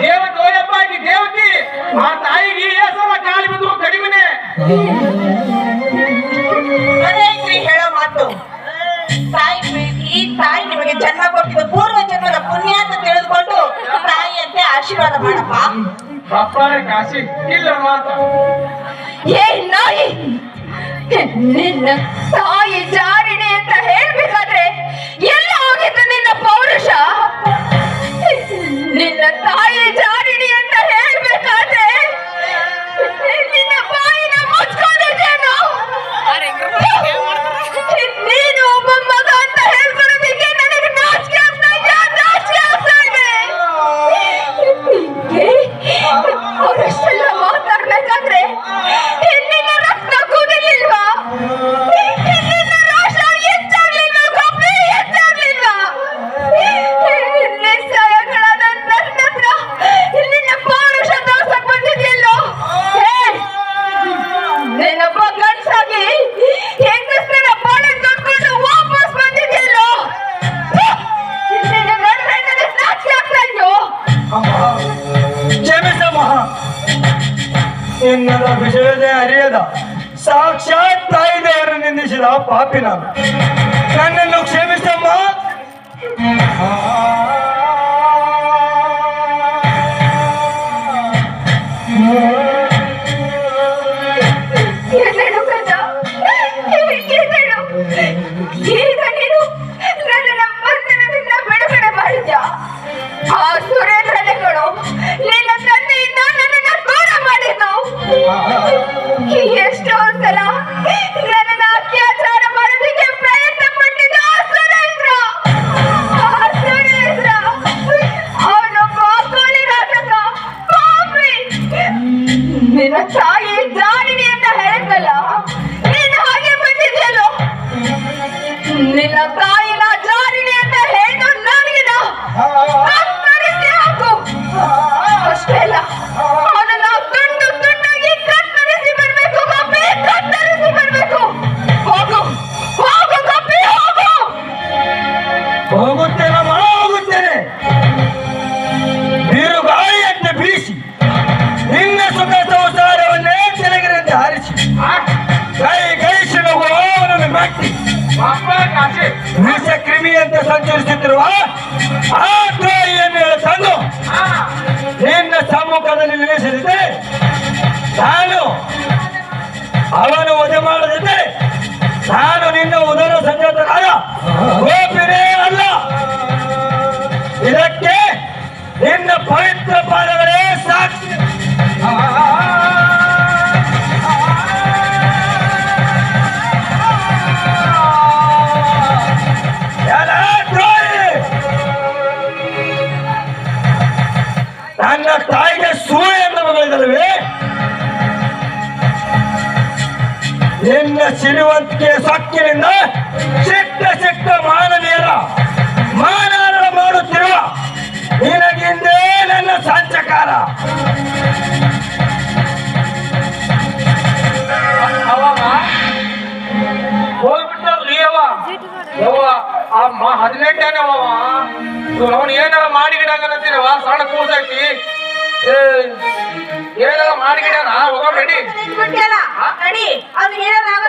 ದೇವತೆ ಓಯಪ್ಪ ಆಕಿ ದೇವತಿ ಆ ತಾಯಿಗೆ ಸಲ ಕಾಲಿ ಬಿದ್ದು ಕಡಿಮೆನೆ. ಅದೇ ಐತ್ರಿ ಹೇಳೋ ಮಾತು. ತಾಯಿ ಈ ತಾಯಿ ನಿಮಗೆ ಜನ್ಮ ಕೊಟ್ಟಿದ್ದು ಪೂರ್ವ ಜನ್ಮದ ಪುಣ್ಯ ಅಂತ ತಿಳಿದುಕೊಂಡು ತಾಯಿಯಂತೆ ಆಶೀರ್ವಾದ ಮಾಡಪ್ಪ. ಕಾಶಿ ಇಲ್ಲ ಮಾತು. ಏ ನಾಯಿ ನಿನ್ನ ತಾಯಿ ಜಾರಿಣಿ ನಿನ್ನ ತಾಯಿ ಕ್ಷಮಿಸಮ್ಮ ಇನ್ನದ ವಿಷಯದೇ ಅರಿಯದ ಸಾಕ್ಷಾತ್ ತಾಯಿ ದೇವರು ನಿಂದಿಸಿದ ಪಾಪಿ ನಾನು ನನ್ನನ್ನು ಕ್ಷಮಿಸಮ್ಮ ಸುರೇಂದ್ರನೆಗಳು ನಿನ್ನ ತಂದೆಯಿಂದ ನನ್ನನ್ನು ದೂರ ಮಾಡಿದ್ದು ಎಷ್ಟೋ ಸಲ ಪ್ರಯತ್ನ ನಿನ್ನ ತಾಯಿ ಜಾಣಿನಿ ಅಂತ ಹೇಳಿದ್ನಲ್ಲ, ನೀನು ಹಾಗೆ ಬಂದಿದ್ಯಲ್ಲೋ? ನಿನ್ನ ತಾಯಿನ ನನ್ನ ತಾಯಿಗೆ ಸೂಳೆ ಎಂದು ಮಗಳಿದಲ್ವೇ ನಿನ್ನ ಸಿರಿವಂತಿಕೆ ಸೊಕ್ಕಿನಿಂದ ಚಿಕ್ಕ ಚಿಕ್ಕ ಮಾನವೀಯರ ಮಾನವರ ಮಾಡುತ್ತಿರುವ ನಿನಗಿಂದೇ ನನ್ನ ಸಂಚಕಾರ ಆ ಮ ಹದಿನೆಂಟನೇ ಅವ ಅವನು ಏನಾರ ಮಾಡಿ ಸಣ್ಣ ಕೂಸೈತಿ ಏ ಏನಾರ ಮಾಡಿಗಿಡನ ಹೋಗೋ ರೆಡಿ ಬಿಟ್ಯಲ್ಲ ನಡಿ ಅವ್ನಿಗೆ ಏನಾರ